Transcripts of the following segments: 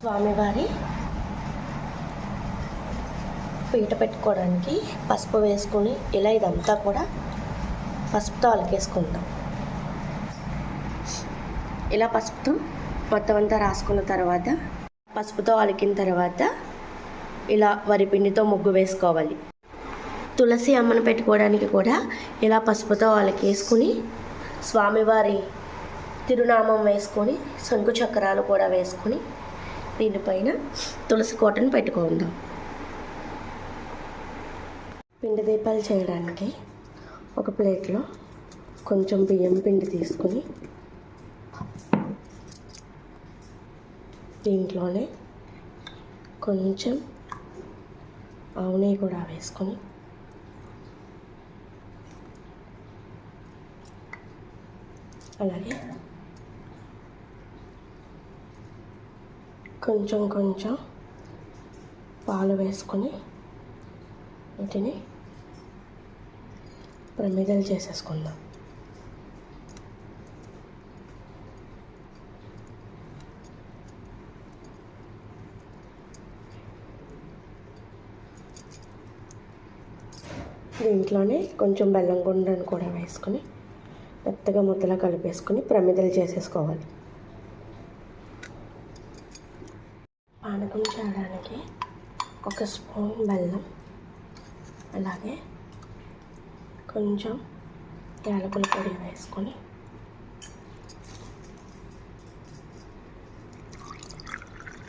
స్వామివారి పీట పెట్టుకోవడానికి పసుపు వేసుకుని ఇలా ఇదంతా కూడా పసుపుతో అలకేసుకుంటాం ఇలా పసుపుతో మొత్తం అంతా రాసుకున్న తర్వాత పసుపుతో అలికిన తర్వాత ఇలా వరి పిండితో ముగ్గు వేసుకోవాలి. తులసి అమ్మను పెట్టుకోవడానికి కూడా ఇలా పసుపుతో అలకేసుకుని స్వామివారి తిరునామం వేసుకొని శంకు చక్రాలు కూడా వేసుకొని దీనిపైన తులసి కోటను పెట్టుకుందాం. పిండి దీపాలు చేయడానికి ఒక ప్లేట్లో కొంచెం బియ్యం పిండి తీసుకుని దీంట్లోనే కొంచెం ఆవు నెయ్యి కూడా వేసుకొని అలాగే కొంచెం కొంచెం పాలు వేసుకొని వీటిని ప్రమిదలు చేసేసుకుందాం. దీంట్లోనే కొంచెం బెల్లం గుండ్రను కూడా వేసుకొని మెత్తగా ముద్దలా కలిపేసుకొని ప్రమిదలు చేసేసుకోవాలి. పానకం చేయడానికి ఒక స్పూన్ బెల్లం అలాగే కొంచెం యాలకుల పొడి వేసుకొని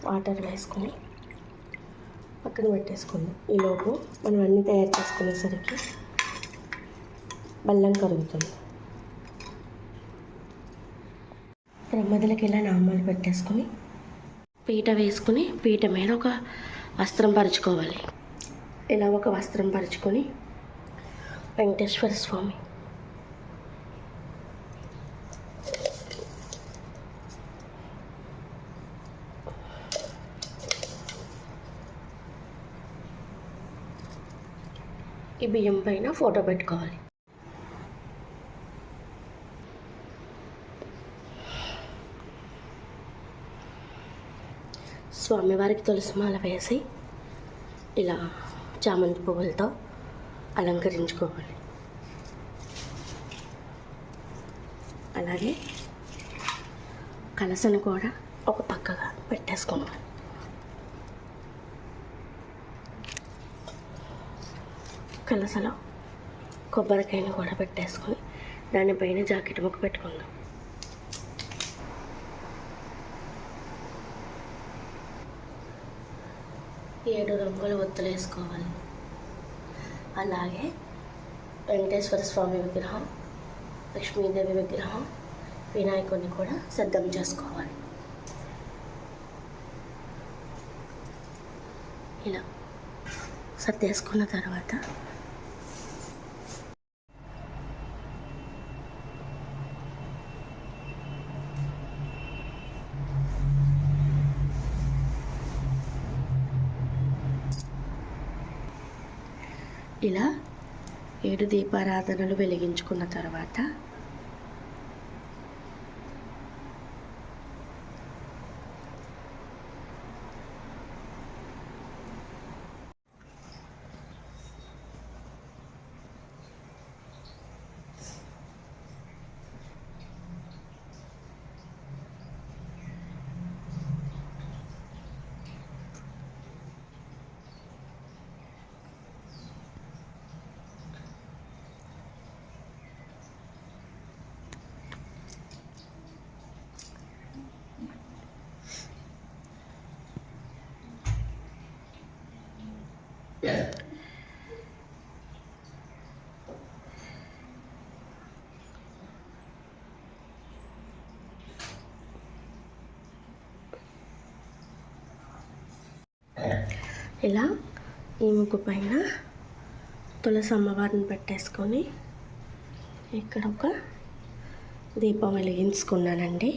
వాటర్ వేసుకొని పక్కన పెట్టేసుకుందాం. ఈలోపు మనం అన్నీ తయారు చేసుకునేసరికి బెల్లం కరుగుతుంది. ప్రమదలకి ఇలా నామాలు పెట్టేసుకొని పీట వేసుకుని పీట మీద ఒక వస్త్రం పరుచుకోవాలి. ఇలా ఒక వస్త్రం పరుచుకొని వెంకటేశ్వర స్వామి. ఈ బియ్యం పైన ఫోటో పెట్టుకోవాలి. స్వామివారికి తులసి మాల వేసి ఇలా చామంతి పువ్వులతో అలంకరించుకోవాలి. అలాగే కలసను కూడా ఒక పక్కగా పెట్టేసుకోవాలి కలసలో కొబ్బరికాయను కూడా పెట్టేసుకొని దానిపైన జాకెట్ ముక్క పెట్టుకుందాం. ఏడు రంగుల ఒత్తులు వేసుకోవాలి. అలాగే వెంకటేశ్వర స్వామి విగ్రహం లక్ష్మీదేవి విగ్రహం వినాయకుడిని కూడా సిద్ధం చేసుకోవాలి. ఇలా. సర్దేసుకున్న తర్వాత ఇలా ఏడు దీపారాధనలు వెలిగించుకున్న తర్వాత ఇలా ఈ ముగ్గు పైన తులసి అమ్మవారిని పెట్టేసుకొని ఇక్కడ ఒక దీపం వెలిగించుకున్నానండి.